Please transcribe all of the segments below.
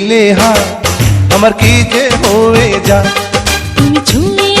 দিলে হা আমার কি যে হয়ে যা তুমি ছুঁয়ে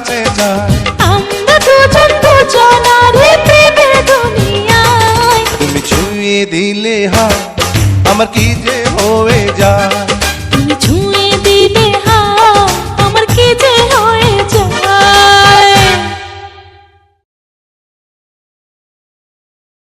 কাছে যায়। আমরা দুজন দুজনারে প্রেমের দুনিয়ায়। তুমি ছুঁয়ে দিলে হয় আমার কি যে